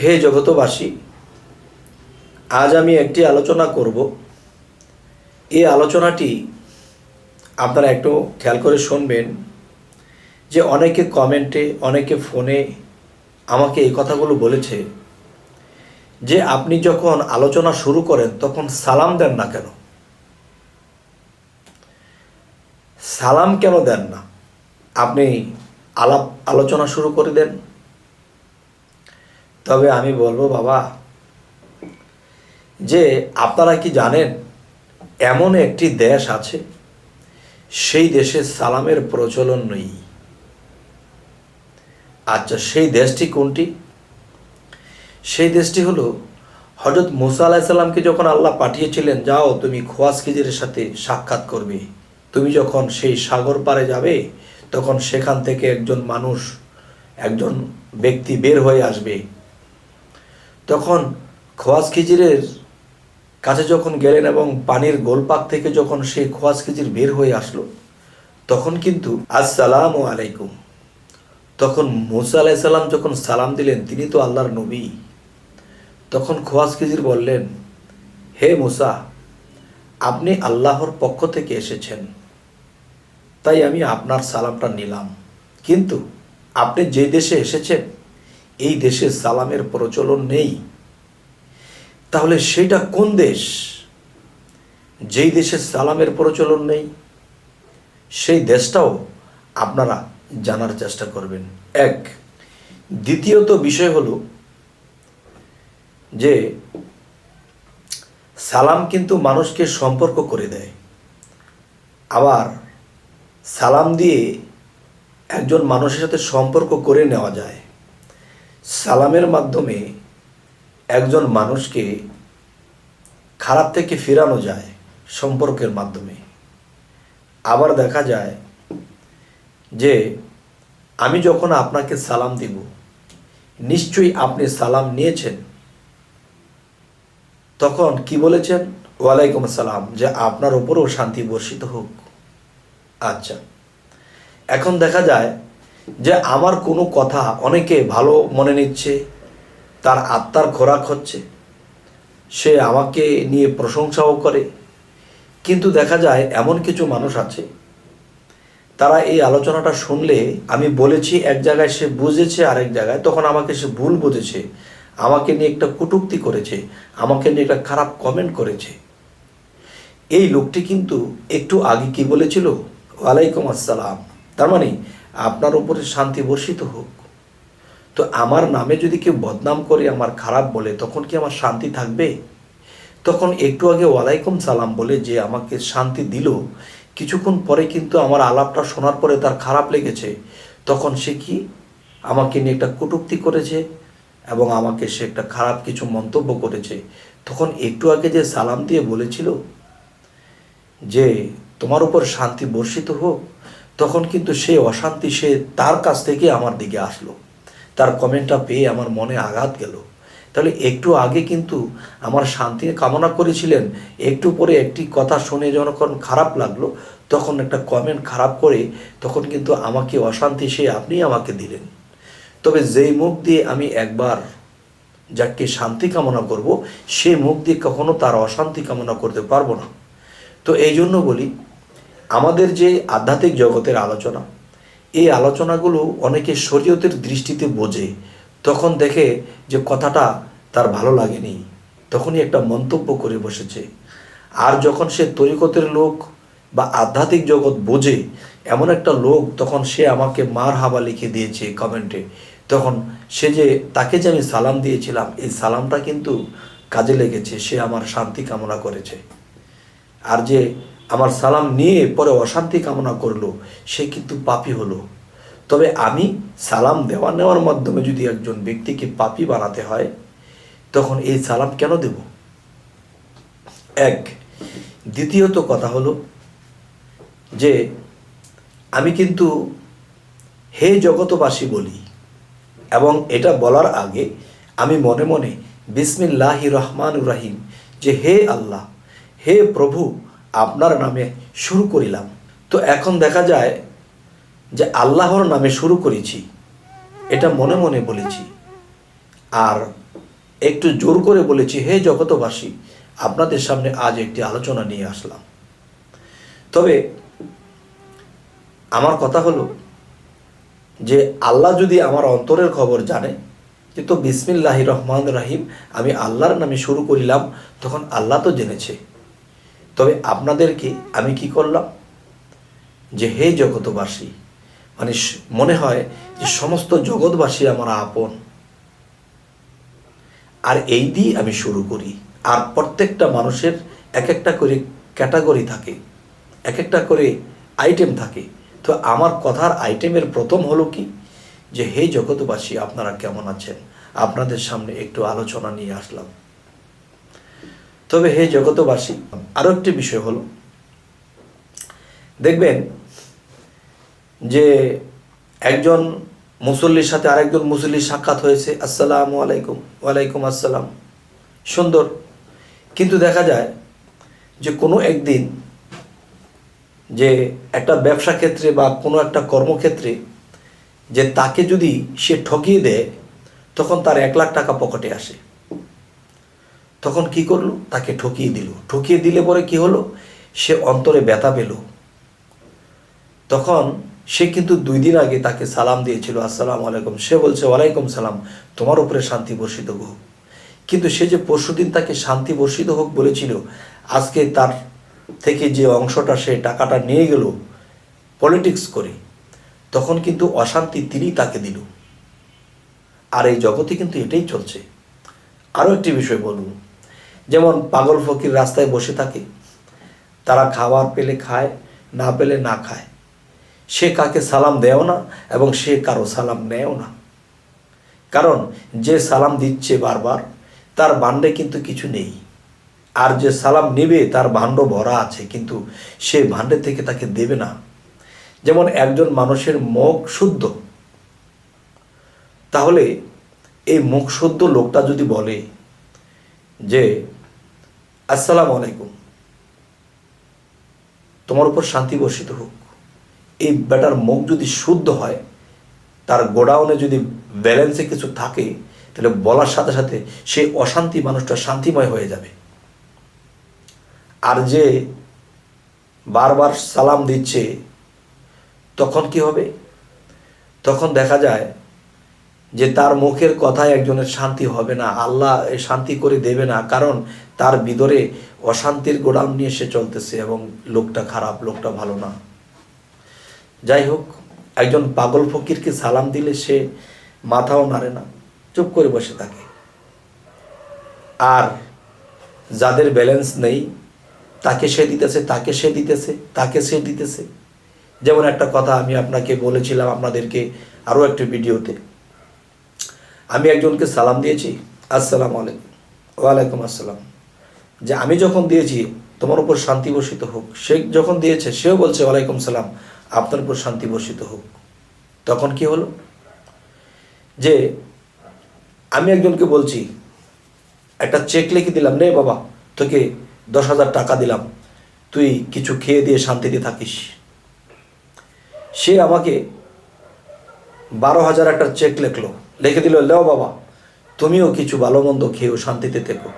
হে জগতবাসী, আজ আমি একটি আলোচনা করব। এই আলোচনাটি আপনারা একটু খেয়াল করে শুনবেন যে অনেকে কমেন্টে, অনেকে ফোনে আমাকে এই কথাগুলো বলেছে যে আপনি যখন আলোচনা শুরু করেন তখন সালাম দেন না কেন? সালাম কেন দেন না? আপনি আলাপ, আলোচনা শুরু করে দেন। তবে আমি বলব, বাবা, যে আপনারা কি জানেন, এমন একটি দেশ আছে, সেই দেশে সালামের প্রচলন নেই। আচ্ছা সেই দেশটি কোনটি? সেই দেশটি হলো হজরত মুসা আলাহিসাল্লামকে যখন আল্লাহ পাঠিয়েছিলেন, যাও, তুমি খোয়াজ খিজিরের সাথে সাক্ষাৎ করবে। তুমি যখন সেই সাগর পারে যাবে, তখন সেখান থেকে একজন মানুষ, একজন ব্যক্তি বের হয়ে আসবে। তখন খোয়াজ খিজিরের কাছে যখন গেলেন এবং পানির গোলপাক থেকে যখন সে খোয়াজ খিজির বের হয়ে আসলো, তখন কিন্তু আসসালামু আলাইকুম। তখন মুসা আলাইসাল্লাম যখন সালাম দিলেন, তিনি তো আল্লাহর নবী। তখন খোয়াজ খিজির বললেন, হে মুসা, আপনি আল্লাহর পক্ষ থেকে এসেছেন। তাই আমি আপনার সালামটা নিলাম। কিন্তু আপনি যে দেশে এসেছেন এই দেশে সালামের প্রচলন নেই। তাহলে সেটা কোন দেশ? যেই দেশে সালামের প্রচলন নেই, সেই দেশটাও আপনারা জানার চেষ্টা করবেন। এক, দ্বিতীয়ত বিষয় হলো যে সালাম কিন্তু মানুষকে সম্পর্ক করে দেয়। আবার সালাম দিয়ে একজন মানুষের সাথে সম্পর্ক করে নেওয়া যায়। সালামের মাধ্যমে একজন মানুষকে খারাপ থেকে ফেরানো যায় সম্পর্কের মাধ্যমে। আবার দেখা যায় যে আমি যখন আপনাকে সালাম দিব, নিশ্চয়ই আপনি সালাম নিয়েছেন। তখন কি বলেছেন? ওয়ালাইকুম আসসালাম, যে আপনার ওপরও শান্তি বর্ষিত হোক। আচ্ছা এখন দেখা যায় যে আমার কোনো কথা অনেকে ভালো মনে নিচ্ছে, তার আত্মার খোরাক হচ্ছে, সে আমাকে নিয়ে প্রশংসাও করে। কিন্তু দেখা যায় এমন কিছু মানুষ আছে, তারা এই আলোচনাটা শুনলে, আমি বলেছি এক জায়গায় সে বুঝেছে, আরেক জায়গায়, তখন আমাকে সে ভুল বুঝেছে, আমাকে নিয়ে একটা কটূক্তি করেছে, আমাকে নিয়ে একটা খারাপ কমেন্ট করেছে। এই লোকটি কিন্তু একটু আগে কি বলেছিল? ওয়ালাইকুম আসসালাম। তার মানে আপনার উপরে শান্তি বর্ষিত হোক। তো আমার নামে যদি কেউ বদনাম করে, আমার খারাপ বলে, তখন কি আমার শান্তি থাকবে? তখন একটু আগে ওয়ালাইকুম সালাম বলে যে আমাকে শান্তি দিল, কিছুক্ষণ পরে কিন্তু আমার আলাপটা শোনার পরে তার খারাপ লেগেছে। তখন সে কি আমাকে নিয়ে একটা কটূক্তি করেছে এবং আমাকে সে একটা খারাপ কিছু মন্তব্য করেছে? তখন একটু আগে যে সালাম দিয়ে বলেছিল যে, তোমার উপর শান্তি বর্ষিত হোক তখন কিন্তু সে অশান্তি সে তার কাছ থেকে আমার দিকে আসলো। তার কমেন্টটা পেয়ে আমার মনে আঘাত গেল। তাহলে একটু আগে কিন্তু আমার শান্তি কামনা করেছিলেন, একটু পরে একটি কথা শুনে যখন খারাপ লাগল, তখন একটা কমেন্ট খারাপ করে তখন কিন্তু আমাকে অশান্তি সে আপনি আমাকে দিলেন। তবে যেই মুখ দিয়ে আমি একবার যাকে শান্তি কামনা করব, সে মুখ দিয়ে কখনো তার অশান্তি কামনা করতে পারব না। তো এই জন্য বলি আমাদের যে আধ্যাত্মিক জগতের আলোচনা, এই আলোচনাগুলো অনেকে শরীয়তের দৃষ্টিতে বোঝে, তখন দেখে যে কথাটা তার ভালো লাগেনি, তখনই একটা মন্তব্য করে বসেছে। আর যখন সে তরিকতের লোক বা আধ্যাত্মিক জগৎ বোঝে, এমন একটা লোক তখন সে আমাকে মার হাবা লিখে দিয়েছে কমেন্টে, তখন সে যে তাকে যে আমি সালাম দিয়েছিলাম, এই সালামটা কিন্তু কাজে লেগেছে, সে আমার শান্তি কামনা করেছে। আর যে আমার সালাম নিয়ে পরে অশান্তি কামনা করল, সে কিন্তু পাপি হলো। তবে আমি সালাম দেওয়া নেওয়ার মাধ্যমে যদি একজন ব্যক্তিকে পাপি বানাতে হয়, তখন এই সালাম কেন দেব? এক, দ্বিতীয়ত কথা হলো যে, আমি কিন্তু হে জগতবাসী বলি, এবং এটা বলার আগে আমি মনে মনে বিসমিল্লাহ রহমান রাহিম যে হে আল্লাহ, হে প্রভু আপনার নামে শুরু করিলাম। তো এখন দেখা যায় যে আল্লাহর নামে শুরু করেছি, এটা মনে মনে বলেছি। আর একটু জোর করে বলেছি, হে জগতবাসী আপনাদের সামনে আজ একটি আলোচনা নিয়ে আসলাম। তবে আমার কথা হলো যে আল্লাহ যদি আমার অন্তরের খবর জানে যে তো বিসমিল্লাহ রহমান রাহিম, আমি আল্লাহর নামে শুরু করিলাম, তখন আল্লাহ তো জেনেছে। তবে আপনাদেরকে আমি কি করলাম? যে হে জগতবাসী মানে মনে হয় যে সমস্ত জগৎবাসী আমার আপন। আর এই দিয়ে আমি শুরু করি। আর প্রত্যেকটা মানুষের এক একটা করে ক্যাটাগরি থাকে এক একটা করে আইটেম থাকে। তো আমার কথার আইটেমের প্রথম হলো কি? যে হে জগৎবাসী, আপনারা কেমন আছেন? আপনাদের সামনে একটু আলোচনা নিয়ে আসলাম। তবে হে জগতবাসী আরও একটি বিষয় হলো, দেখবেন যে একজন মুসল্লির সাথে আরেকজন মুসল্লির সাক্ষাৎ হয়েছে, আসসালামু আলাইকুম, ওয়ালাইকুম আসসালাম, সুন্দর। কিন্তু দেখা যায় যে কোনো একদিন যে একটা ব্যবসা ক্ষেত্রে বা কোনো একটা কর্মক্ষেত্রে যে তাকে যদি সে ঠকিয়ে দেয়, তখন তার এক লাখ টাকা পকেটে আসে। তখন কি করল? তাকে ঠকিয়ে দিল। ঠকিয়ে দিলে পরে কি হলো? সে অন্তরে ব্যথা পেল। তখন সে কিন্তু দুই দিন আগে তাকে সালাম দিয়েছিল, আসসালাম আলাইকুম। সে বলছে, ওয়ালাইকুম সালাম। তোমার উপরে শান্তি বর্ষিত হোক। কিন্তু সে যে পরশুদিন তাকে শান্তি বর্ষিত হোক বলেছিল, আজকে তার থেকে যে অংশটা সে টাকাটা নিয়ে গেল পলিটিক্স করে, তখন কিন্তু অশান্তি তিনি তাকে দিল। আর এই জগতে কিন্তু এটাই চলছে। আরও একটি বিষয় বলুন যেমন পাগল ফকির রাস্তায় বসে থাকে, তারা খাবার পেলে খায়, না পেলে না খায়। সে কাকে সালাম দেও না এবং সে কারও সালাম নেও না। কারণ যে সালাম দিচ্ছে বারবার, তার ভাণ্ডে কিন্তু কিছু নেই। আর যে সালাম নেবে, তার ভাণ্ড ভরা আছে, কিন্তু সে ভাণ্ডে থেকে তাকে দেবে না। যেমন একজন মানুষের মুখ শুদ্ধ। তাহলে এই মুখ শুদ্ধ লোকটা যদি বলে যে আসসালামু আলাইকুম। তোমার উপর শান্তি বর্ষিত হোক। এই ব্যাটার মুখ যদি শুদ্ধ হয়, তার গোডাউনে যদি ব্যালেন্সে কিছু থাকে, তাহলে বলার সাথে সাথে সে অশান্তি মানুষটা শান্তিময় হয়ে যাবে। আর যে বারবার সালাম দিচ্ছে, তখন কি হবে? তখন দেখা যায় যে তার মুখের কথায় একজনের শান্তি হবে না, আল্লাহ শান্তি করে দেবে না, কারণ তার ভিতরে অশান্তির গোডাউন নিয়ে সে চলতেছে এবং লোকটা খারাপ, লোকটা ভালো না। যাই হোক, একজন পাগল ফকিরকে সালাম দিলে সে মাথাও নাড়ে না, চুপ করে বসে থাকে। আর যাদের ব্যালেন্স নেই, তাকে সে দিতেছে, তাকে সে দিতেছে, তাকে সে দিতেছে। যেমন একটা কথা আমি আপনাকে বলেছিলাম আপনাদেরকে আরও একটি ভিডিওতে। আমি একজনকে সালাম দিয়েছি, আসসালামু আলাইকুম। ওয়ালাইকুম আসসালাম। যে আমি যখন দিয়েছি, তোমার উপর শান্তি বর্ষিত হোক। সে যখন দিয়েছে, সেও বলছে, ওয়ালাইকুম সালাম, আপনার উপর শান্তি বর্ষিত হোক। তখন কি হলো? যে আমি একজনকে বলছি, একটা চেক লিখে দিলাম রে বাবা, তোকে দশ হাজার টাকা দিলাম। তুই কিছু খেয়ে দিয়ে শান্তিতে থাকিস। সে আমাকে বারো হাজার একটা চেক লিখলো। লিখে দিল, লেও বাবা, তুমিও কিছু ভালো মন্দ খেয়েও শান্তিতে থেকো।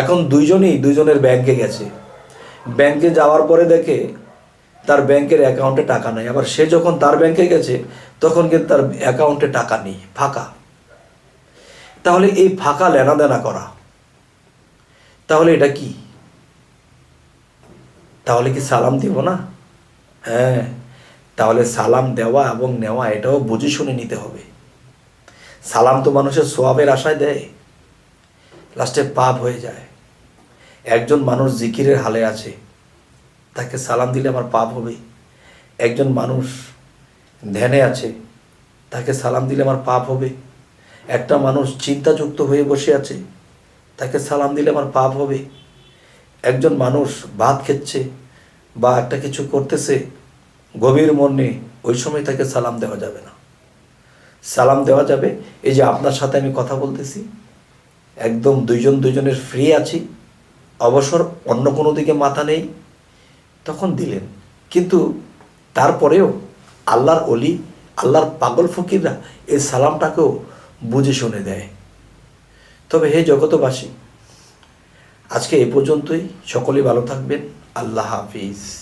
এখন দুইজনই দুইজনের ব্যাংকে গেছে। ব্যাংকে যাওয়ার পরে দেখে তার ব্যাংকের অ্যাকাউন্টে টাকা নেই। আবার সে যখন তার ব্যাংকে গেছে, তখন কিন্তু তার অ্যাকাউন্টে টাকা নেই, ফাঁকা। তাহলে এই ফাঁকা লেনাদেনা করা, তাহলে এটা কি? তাহলে কি সালাম দিব না? হ্যাঁ তাহলে সালাম দেওয়া এবং নেওয়া এটাও বুঝে শুনে নিতে হবে। সালাম তো মানুষের সোয়াবের আশায় দেয়। লাস্টে পাপ হয়ে যায়। একজন মানুষ জিকিরের হালে আছে। তাকে সালাম দিলে আমার পাপ হবে। একজন মানুষ ধ্যানে আছে। তাকে সালাম দিলে আমার পাপ হবে। একটা মানুষ চিন্তাযুক্ত হয়ে বসে আছে। তাকে সালাম দিলে আমার পাপ হবে। একজন মানুষ ভাত খেচ্ছে বা একটা কিছু করতেছে, গভীর মনে ওই সময় তাকে সালাম দেওয়া যাবে না। সালাম দেওয়া যাবে। এই যে আপনার সাথে আমি কথা বলতেছি, একদম দুইজন দুইজনের ফ্রি আছি, অবসর অন্য কোনো দিকে মাথা নেই, তখন দিলেন। কিন্তু তারপরেও আল্লাহর অলি আল্লাহর পাগল ফকিররা এই সালামটাকেও বুঝে শুনে দেয়। তবে হে জগতবাসী আজকে এ পর্যন্তই। সকলেই ভালো থাকবেন। আল্লাহ হাফিজ।